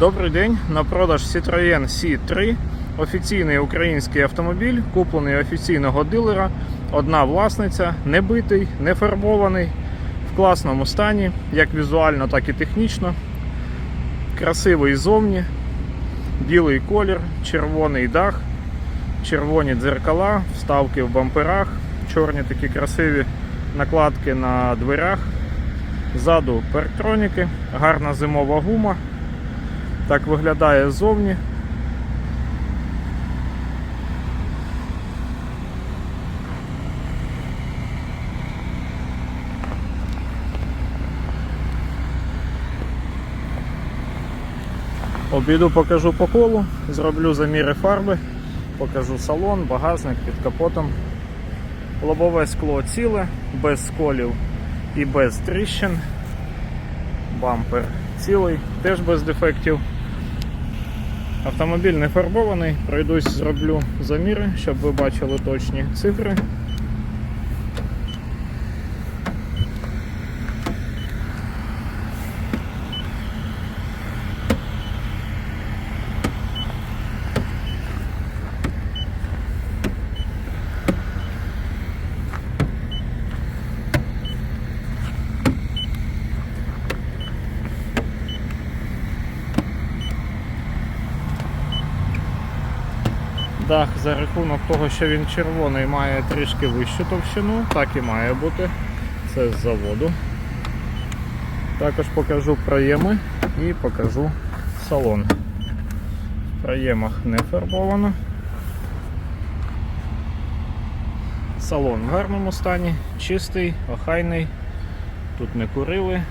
Добрий день. На продаж Citroën C3. Офіційний український автомобіль, куплений офіційного дилера. Одна власниця, не битий, не фарбований, в класному стані, як візуально, так і технічно. Красивий зовні, білий колір, червоний дах, червоні дзеркала, вставки в бамперах, чорні такі красиві накладки на дверях. Ззаду парктроніки, гарна зимова гума. Так виглядає ззовні. Обіду покажу по колу, зроблю заміри фарби, покажу салон, багажник під капотом. Лобове скло ціле, без сколів і без тріщин. Бампер цілий, теж без дефектів. Автомобіль не фарбований, пройдусь, зроблю заміри, щоб ви бачили точні цифри. Дах за рахунок того, що він червоний, має трішки вищу товщину, так і має бути. Це з заводу. Також покажу проєми і покажу салон. В проємах не фарбовано. Салон в гарному стані, чистий, охайний, тут не курили.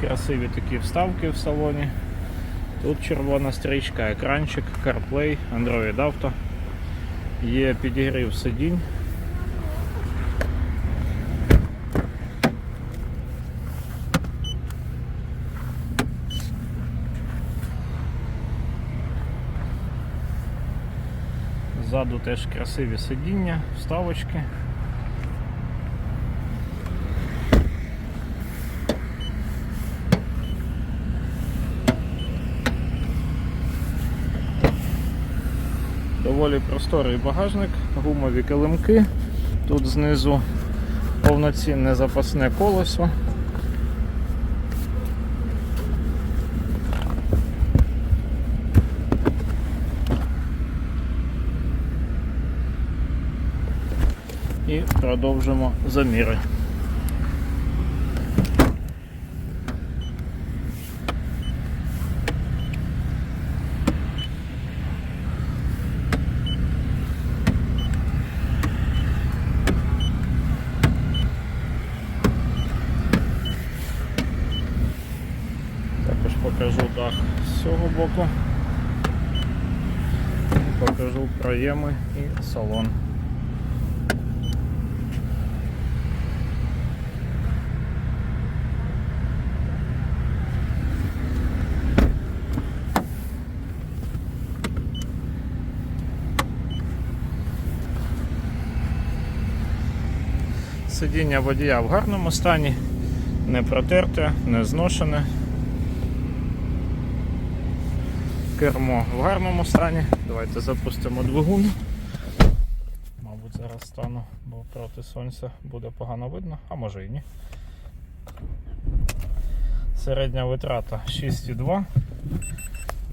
Красиві такі вставки в салоні. Тут червона стрічка, екранчик, CarPlay, Android Auto. Є підігрів сидінь. Ззаду теж красиві сидіння, вставочки. Доволі просторий багажник, гумові килимки. Тут знизу повноцінне запасне колесо. І продовжимо заміри. Також покажу дах з цього боку. Покажу проєми і салон. Сидіння водія в гарному стані, не протерте, не зношене. Кермо в гарному стані. Давайте запустимо двигун. Мабуть, зараз стану, бо проти сонця буде погано видно, а може і ні. Середня витрата 6,2.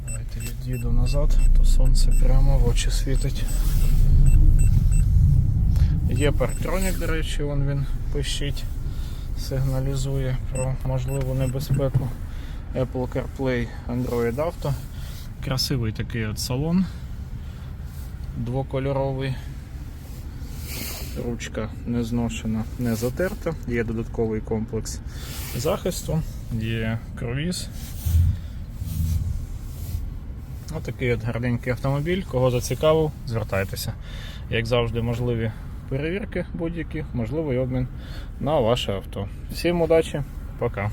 Давайте від'їду назад, то сонце прямо в очі світить. Є парктронік, до речі, вон він пищить, сигналізує про можливу небезпеку. Apple CarPlay Android Auto. Красивий такий от салон. Двокольоровий. Ручка не зношена, не затерта. Є додатковий комплекс захисту, є круїз. Отакий от гарненький автомобіль. Кого зацікавив, звертайтеся. Як завжди, можливі перевірки будь-які, можливий обмін на ваше авто. Всім удачі, пока.